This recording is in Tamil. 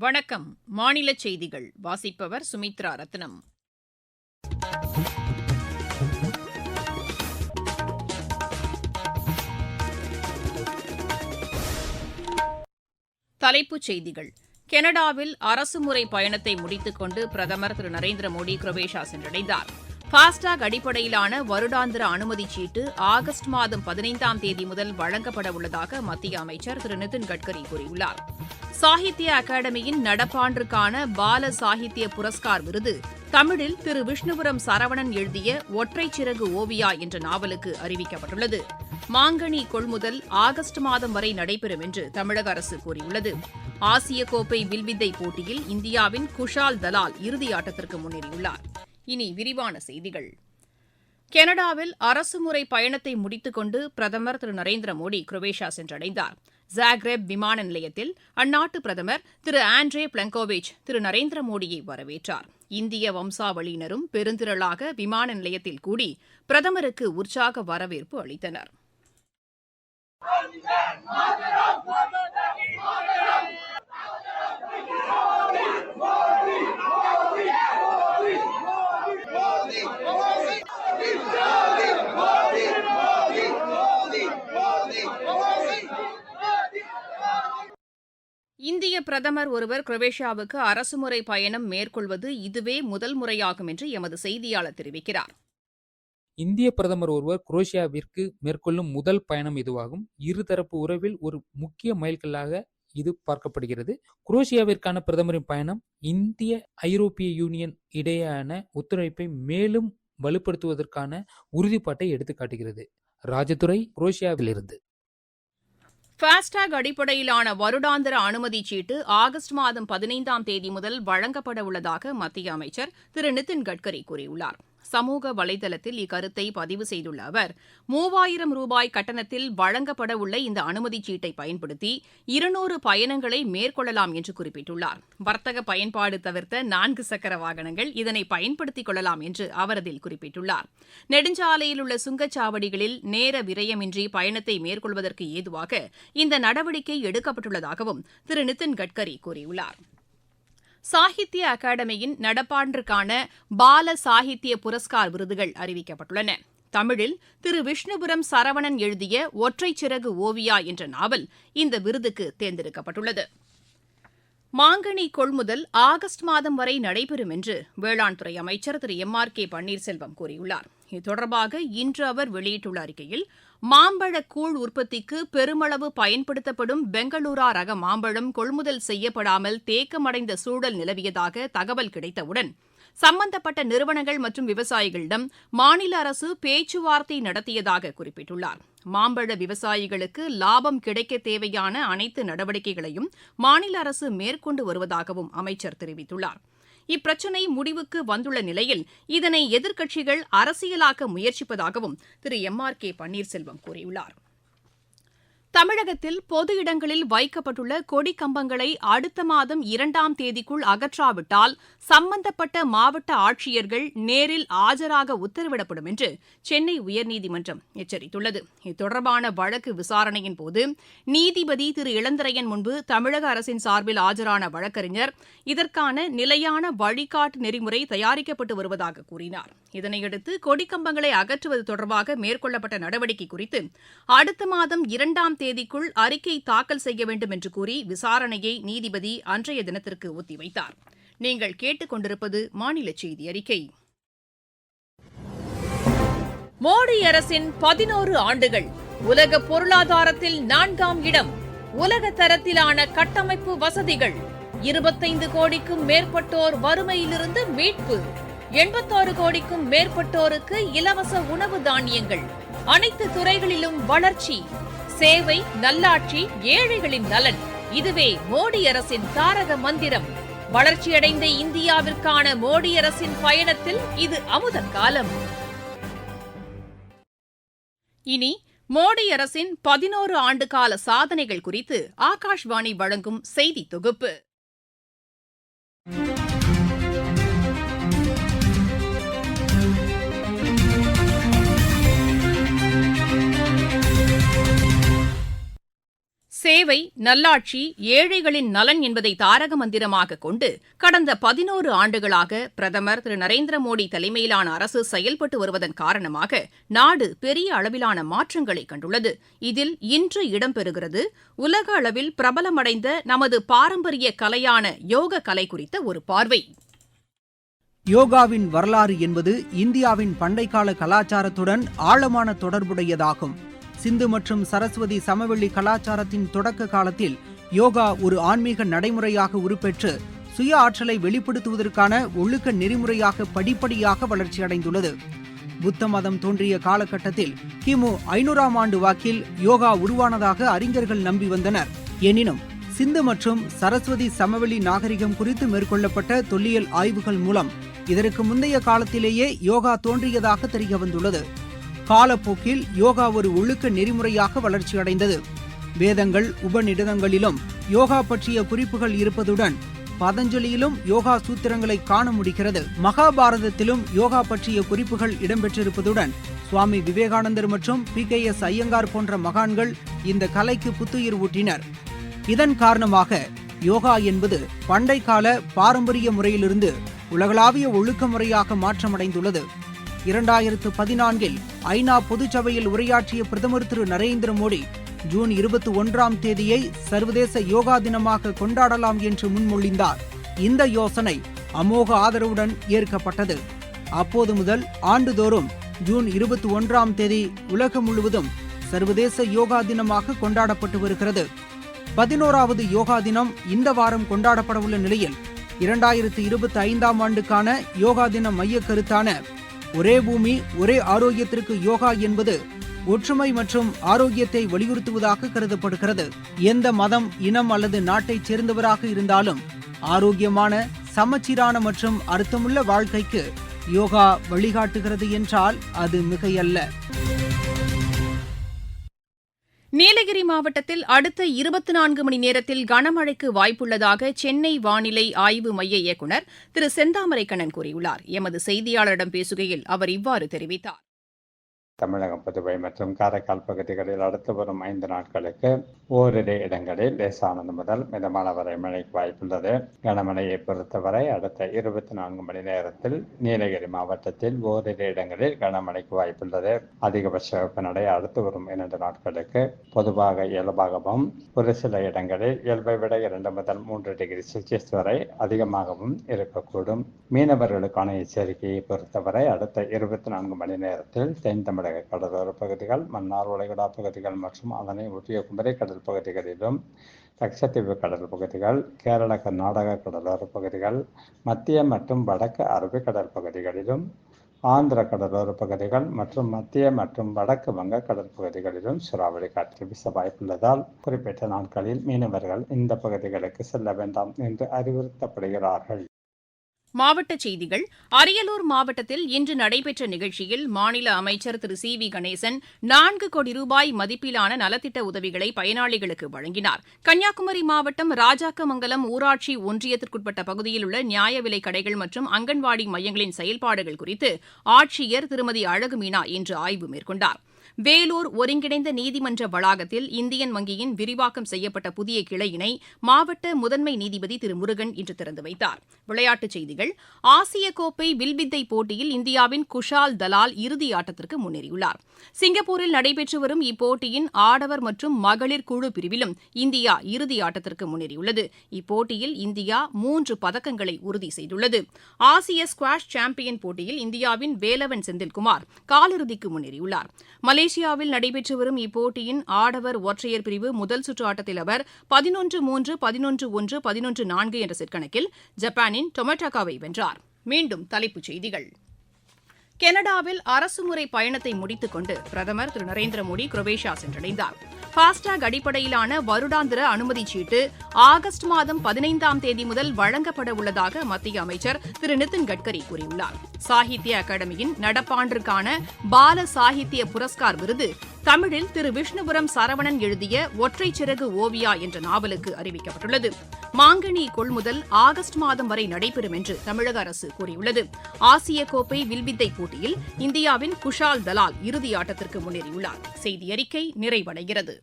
வணக்கம். மாநில செய்திகள். வாசிப்பவர் சுமித்ரா ரத்னம். தலைப்புச் செய்திகள். கனடாவில் அரசுமுறை பயணத்தை முடித்துக் கொண்டு பிரதமர் திரு நரேந்திர மோடி குரோவேஷியா சென்றடைந்தார். ஃபாஸ்டாக் அடிப்படையிலான வருடாந்திர அனுமதி சீட்டு ஆகஸ்ட் மாதம் பதினைந்தாம் தேதி முதல் வழங்கப்பட உள்ளதாக மத்திய அமைச்சர் திரு நிதின் கட்கரி கூறியுள்ளார். சாகித்ய அகாடமியின் நடப்பாண்டிற்கான பால சாகித்ய புரஸ்கார் விருது தமிழில் திரு விஷ்ணுபுரம் சரவணன் எழுதிய ஒற்றை சிறகு ஓவியா என்ற நாவலுக்கு அறிவிக்கப்பட்டுள்ளது. மாங்கனி கொள்முதல் ஆகஸ்ட் மாதம் வரை நடைபெறும் என்று தமிழக அரசு கூறியுள்ளது. ஆசிய கோப்பை வில்வித்தை போட்டியில் இந்தியாவின் குஷால் தலால் இறுதியாட்டத்திற்கு முன்னேறியுள்ளார். இனி விரிவான செய்திகள். கனடாவில் அரசுமுறை பயணத்தை முடித்துக்கொண்டு பிரதமர் திரு நரேந்திர மோடி குரோவேஷியா சென்றடைந்தார். ஜாக்ரேப் விமான நிலையத்தில் அந்நாட்டு பிரதமர் திரு ஆண்ட்ரே பிளங்கோவிச் திரு நரேந்திர மோடியை வரவேற்றார். இந்திய வம்சாவளியினரும் பெருந்திரளாக விமான நிலையத்தில் கூடி பிரதமருக்கு உற்சாக வரவேற்பு அளித்தனர். பிரதமர் ஒருவர் குரோவேஷியாவுக்கு அரசுமுறை பயணம் மேற்கொள்வது இதுவே முதல் முறையாகும் என்று எமது செய்தியாளர் தெரிவிக்கிறார். இந்திய பிரதமர் ஒருவர் குரோஷியாவிற்கு மேற்கொள்ளும் முதல் பயணம் இதுவாகும். இருதரப்பு உறவில் ஒரு முக்கிய மைல்கல்லாக இது பார்க்கப்படுகிறது. குரோஷியாவிற்கான பிரதமரின் பயணம் இந்திய ஐரோப்பிய யூனியன் இடையேயான ஒத்துழைப்பை மேலும் வலுப்படுத்துவதற்கான உறுதிப்பாட்டை எடுத்துக்காட்டுகிறது. ராஜதுரை குரோஷியாவிலிருந்து. ஃபாஸ்டாக் அடிப்படையிலான வருடாந்திர அனுமதிச் சீட்டு ஆகஸ்ட் மாதம் பதினைந்தாம் தேதி முதல் வழங்கப்பட உள்ளதாக மத்திய அமைச்சர் திரு நிதின் கட்கரி கூறியுள்ளார். சமூக வலைதளத்தில் இக்கருத்தை பதிவு செய்துள்ள அவர் மூவாயிரம் ரூபாய் கட்டணத்தில் வழங்கப்பட உள்ள இந்த அனுமதிச் சீட்டை பயன்படுத்தி இருநூறு பயணங்களை மேற்கொள்ளலாம் என்று குறிப்பிட்டுள்ளார். வர்த்தக பயன்பாடு தவிர்த்த நான்கு சக்கர வாகனங்கள் இதனை பயன்படுத்திக் கொள்ளலாம் என்று அவர் அதில் குறிப்பிட்டுள்ளார். நெடுஞ்சாலையில் உள்ள சுங்கச்சாவடிகளில் நேர விரயமின்றி பயணத்தை மேற்கொள்வதற்கு ஏதுவாக இந்த நடவடிக்கை எடுக்கப்பட்டுள்ளதாகவும் திரு. நிதின் கட்கரி கூறியுள்ளார். சாகித்ய அகாடமியின் நடப்பாண்டிற்கான பால சாகித்ய புரஸ்கார் விருதுகள் அறிவிக்கப்பட்டுள்ளன. தமிழில் திரு விஷ்ணுபுரம் சரவணன் எழுதிய ஒற்றை சிறகு ஓவியா என்ற நாவல் இந்த விருதுக்கு தேர்ந்தெடுக்கப்பட்டுள்ளது. மாங்கனி கொள்முதல் ஆகஸ்ட் மாதம் வரை நடைபெறும் என்று வேளாண் துறை அமைச்சர் திரு எம் ஆர் கே பன்னீர்செல்வம் கூறியுள்ளார். இது தொடர்பாக இன்று அவர் வெளியிட்டுள்ள அறிக்கையில் மாம்பழ கூழ் உற்பத்திக்கு பெருமளவு பயன்படுத்தப்படும் பெங்களூரா ரக மாம்பழம் கொள்முதல் செய்யப்படாமல் தேக்கமடைந்த சூழல் நிலவியதாக தகவல் கிடைத்தவுடன் சம்பந்தப்பட்ட நிறுவனங்கள் மற்றும் விவசாயிகளிடம் மாநில அரசு பேச்சுவார்த்தை நடத்தியதாக குறிப்பிட்டுள்ளார். மாம்பழ விவசாயிகளுக்கு லாபம் கிடைக்க தேவையான அனைத்து நடவடிக்கைகளையும் மாநில அரசு மேற்கொண்டு வருவதாகவும் அமைச்சர் தெரிவித்துள்ளார். இப்பிரச்சினை முடிவுக்கு வந்துள்ள நிலையில் இதனை எதிர்க்கட்சிகள் அரசியலாக்க முயற்சிப்பதாகவும் திரு எம் ஆர் கே பன்னீர்செல்வம் கூறியுள்ளார். தமிழகத்தில் பொது இடங்களில் வைக்கப்பட்டுள்ள கொடி கம்பங்களை அடுத்த மாதம் இரண்டாம் தேதிக்குள் அகற்றாவிட்டால் சம்பந்தப்பட்ட மாவட்ட ஆட்சியர்கள் நேரில் ஆஜராக உத்தரவிடப்படும் என்று சென்னை உயர்நீதிமன்றம் எச்சரித்துள்ளது. இத்தொடர்பான வழக்கு விசாரணையின் போது நீதிபதி திரு இளந்திரையன் முன்பு தமிழக அரசின் சார்பில் ஆஜரான வழக்கறிஞர் இதற்கான நிலையான வழிகாட்டு நெறிமுறை தயாரிக்கப்பட்டு வருவதாக கூறினார். இதனையடுத்து கொடிக்கம்பங்களை அகற்றுவது தொடர்பாக மேற்கொள்ளப்பட்ட நடவடிக்கை குறித்து அடுத்த மாதம் இரண்டாம் தேதிக்குள் அறிக்கை தாக்கல் செய்ய வேண்டும் என்று கூறி விசாரணையை நீதிபதி அன்றைய தினத்திற்கு ஒத்திவைத்தார். நீங்கள் கேட்டுக்கொண்டிருப்பது மாநில செய்தி அறிக்கை. மோடி அரசின் பதினோரு ஆண்டுகள் உலக பொருளாதாரத்தில் நான்காம் இடம் உலக தரத்திலான கட்டமைப்பு வசதிகள் இருபத்தைந்து கோடிக்கும் மேற்பட்டோர் வறுமையிலிருந்து மீட்பு எண்பத்தாறு கோடிக்கும் மேற்பட்டோருக்கு இலவச உணவு தானியங்கள் அனைத்து துறைகளிலும் வளர்ச்சி சேவை நல்லாட்சி ஏழைகளின் நலன். இதுவே மோடி அரசின் தாரக மந்திரம். வளர்ச்சியடைந்த இந்தியாவிற்கான மோடி அரசின் பயணத்தில் இது அமுத காலம். இனி மோடி அரசின் பதினோரு ஆண்டுகால சாதனைகள் குறித்து ஆகாஷ்வாணி வழங்கும் செய்தி தொகுப்பு. சேவை நல்லாட்சி ஏழைகளின் நலன் என்பதை தாரக மந்திரமாக கொண்டு கடந்த பதினோரு ஆண்டுகளாக பிரதமர் திரு நரேந்திர மோடி தலைமையிலான அரசு செயல்பட்டு வருவதன் காரணமாக நாடு பெரிய அளவிலான மாற்றங்களை கண்டுள்ளது. இதில் இன்று இடம்பெறுகிறது உலக அளவில் பிரபலமடைந்த நமது பாரம்பரிய கலையான யோக கலை குறித்த ஒரு பார்வை. யோகாவின் வரலாறு என்பது இந்தியாவின் பண்டைக்கால கலாச்சாரத்துடன் ஆழமான தொடர்புடையதாகும். சிந்து மற்றும் சரஸ்வதி சமவெளி கலாச்சாரத்தின் தொடக்க காலத்தில் யோகா ஒரு ஆன்மீக நடைமுறையாக உருப்பெற்று சுய ஆற்றலை வெளிப்படுத்துவதற்கான ஒழுக்க நெறிமுறையாக படிப்படியாக வளர்ச்சியடைந்துள்ளது. புத்த மதம் தோன்றிய காலகட்டத்தில் கிமு ஐநூறாம் ஆண்டு வாக்கில் யோகா உருவானதாக அறிஞர்கள் நம்பி வந்தனர். எனினும் சிந்து மற்றும் சரஸ்வதி சமவெளி நாகரிகம் குறித்து மேற்கொள்ளப்பட்ட தொல்லியல் ஆய்வுகள் மூலம் இதற்கு முந்தைய காலத்திலேயே யோகா தோன்றியதாக தெரிய வந்துள்ளது. காலப்போக்கில் யோகா ஒரு ஒழுக்க நெறிமுறையாக வளர்ச்சியடைந்தது. வேதங்கள் உபநிடதங்களிலும் யோகா பற்றிய குறிப்புகள் இருப்பதுடன் பதஞ்சலியிலும் யோகா சூத்திரங்களை காண முடிகிறது. மகாபாரதத்திலும் யோகா பற்றிய குறிப்புகள் இடம்பெற்றிருப்பதுடன் சுவாமி விவேகானந்தர் மற்றும் பி கே எஸ் ஐயங்கார் போன்ற மகான்கள் இந்த கலைக்கு புத்துயிர் ஊட்டினர். இதன் காரணமாக யோகா என்பது பண்டை கால பாரம்பரிய முறையிலிருந்து உலகளாவிய ஒழுக்க முறையாக மாற்றமடைந்துள்ளது. இரண்டாயிரத்து பதினான்கில் ஐநா பொதுச்சபையில் உரையாற்றிய பிரதமர் திரு நரேந்திர மோடி ஜூன் இருபத்தி ஒன்றாம் தேதியை சர்வதேச யோகா தினமாக கொண்டாடலாம் என்று முன்மொழிந்தார். இந்த யோசனை அமோக ஆதரவுடன் ஏற்கப்பட்டது. அப்போது முதல் ஆண்டுதோறும் ஜூன் இருபத்தி ஒன்றாம் தேதி உலகம் முழுவதும் சர்வதேச யோகா தினமாக கொண்டாடப்பட்டு வருகிறது. பதினோராவது யோகா தினம் இந்த வாரம் கொண்டாடப்படவுள்ள நிலையில் இரண்டாயிரத்து இருபத்தி ஐந்தாம் ஆண்டுக்கான யோகா தின மைய கருத்தான ஒரே பூமி ஒரே ஆரோக்கியத்திற்கு யோகா என்பது ஒற்றுமை மற்றும் ஆரோக்கியத்தை வலியுறுத்துவதாக கருதப்படுகிறது. எந்த மதம் இனம் அல்லது நாட்டைச் சேர்ந்தவராக இருந்தாலும் ஆரோக்கியமான சமச்சீரான மற்றும் அர்த்தமுள்ள வாழ்க்கைக்கு யோகா வழிகாட்டுகிறது என்றால் அது மிகையல்ல. நீலகிரி மாவட்டத்தில் அடுத்த இருபத்தி நான்கு மணி நேரத்தில் கனமழைக்கு வாய்ப்புள்ளதாக சென்னை வானிலை ஆய்வு மைய இயக்குநர் திரு செந்தாமரைக்கண்ணன் கூறியுள்ளார். எமது செய்தியாளரிடம் பேசுகையில் அவர் இவ்வாறு தெரிவித்தார். தமிழகம் புதுவை மற்றும் காரைக்கால் பகுதிகளில் அடுத்து வரும் ஐந்து நாட்களுக்கு ஓரிரு இடங்களில் லேசானது முதல் மிதமான வரை மழைக்கு வாய்ப்புள்ளது கனமழையை பொறுத்தவரை அடுத்த இருபத்தி நான்கு மணி நேரத்தில் நீலகிரி மாவட்டத்தில் ஓரிரு இடங்களில் கனமழைக்கு வாய்ப்புள்ளது அதிகபட்ச வெப்பநிலை அடுத்து வரும் இரண்டு நாட்களுக்கு பொதுவாக இயல்பாகவும் ஒரு சில இடங்களில் இயல்பை விட இரண்டு முதல் மூன்று டிகிரி செல்சியஸ் வரை அதிகமாகவும் இருக்கக்கூடும். மீனவர்களுக்கான எச்சரிக்கையை பொறுத்தவரை அடுத்த இருபத்தி நான்கு மணி நேரத்தில் தென் தமிழக தமிழக கடலோர பகுதிகள் மன்னார் வளைகுடா பகுதிகள் மற்றும் அதனை ஒட்டிய குமரிக்கடல் பகுதிகளிலும் லட்சத்தீவு கடல் பகுதிகள் கேரள கர்நாடக கடலோர பகுதிகள் மத்திய மற்றும் வடக்கு அரபிக்கடல் பகுதிகளிலும் ஆந்திர கடலோர பகுதிகள் மற்றும் மத்திய மற்றும் வடக்கு வங்க கடல் பகுதிகளிலும் சூறாவளி காற்று வீச வாய்ப்புள்ளதால் குறிப்பிட்ட நாட்களில் மீனவர்கள் இந்த பகுதிகளுக்கு செல்ல வேண்டாம் என்று அறிவுறுத்தப்படுகிறார்கள். மாவட்டச் செய்திகள். அரியலூர் மாவட்டத்தில் இன்று நடைபெற்ற நிகழ்ச்சியில் மாநில அமைச்சர் திரு சி வி கணேசன் நான்கு கோடி ரூபாய் மதிப்பிலான நலத்திட்ட உதவிகளை பயனாளிகளுக்கு வழங்கினார். கன்னியாகுமரி மாவட்டம் ராஜாக்கமங்கலம் ஊராட்சி ஒன்றியத்திற்குட்பட்ட பகுதியில் உள்ள நியாய விலைக் கடைகள் மற்றும் அங்கன்வாடி மையங்களின் செயல்பாடுகள் குறித்து ஆட்சியர் திருமதி அழகு மீனா இன்று ஆய்வு மேற்கொண்டார். வேலூர் ஒருங்கிணைந்த நீதிமன்ற வளாகத்தில் இந்தியன் வங்கியின் விரிவாக்கம் செய்யப்பட்ட புதிய கிளையினை மாவட்ட முதன்மை நீதிபதி திரு முருகன் இன்று திறந்து வைத்தார். விளையாட்டுச் செய்திகள் ஆசிய கோப்பை வில்வித்தை போட்டியில் இந்தியாவின் குஷால் தலால் இறுதி ஆட்டத்திற்கு முன்னேறியுள்ளார். சிங்கப்பூரில் நடைபெற்று வரும் இப்போட்டியின் ஆடவர் மற்றும் மகளிர் குழு பிரிவிலும் இந்தியா இறுதி ஆட்டத்திற்கு முன்னேறியுள்ளது. இப்போட்டியில் இந்தியா மூன்று பதக்கங்களை உறுதி செய்துள்ளது. ஆசிய ஸ்குவாஷ் சாம்பியன் போட்டியில் இந்தியாவின் வேலவன் செந்தில்குமார் காலிறுதிக்கு முன்னேறியுள்ளார். மலேசியாவில் நடைபெற்று வரும் இப்போட்டியின் ஆடவர் ஒற்றையர் பிரிவு முதல் சுற்று ஆட்டத்தில் அவர் பதினொன்று மூன்று பதினொன்று ஒன்று பதினொன்று நான்கு என்ற செட் கணக்கில் ஜப்பானின் டொமட்டாகாவை வென்றார். மீண்டும் தலைப்புச் செய்திகள். கனடாவில் அரசுமுறை பயணத்தை முடித்துக் கொண்டு பிரதமர் திரு. நரேந்திர மோடி குரோவேஷியா சென்றடைந்தார். ஃபாஸ்டாக் அடிப்படையிலான வருடாந்திர அனுமதி சீட்டு ஆகஸ்ட் மாதம் பதினைந்தாம் தேதி முதல் வழங்கப்பட உள்ளதாக மத்திய அமைச்சர் திரு. நிதின் கட்கரி கூறியுள்ளார். சாகித்ய அகாடமியின் நடப்பாண்டிற்கான பால சாகித்ய புரஸ்கார் விருது தமிழில் திரு விஷ்ணுபுரம் சரவணன் எழுதிய ஒற்றை சிறகு ஓவியா என்ற நாவலுக்கு அறிவிக்கப்பட்டுள்ளது. மாங்கனி கொள்முதல் ஆகஸ்ட் மாதம் வரை நடைபெறும் என்று தமிழக அரசு கூறியுள்ளது. ஆசிய கோப்பை வில்வித்தை போட்டியில் இந்தியாவின் குஷால் தலால் இறுதி ஆட்டத்திற்கு முன்னேறியுள்ளார். செய்தி அறிக்கை நிறைவடைகிறது.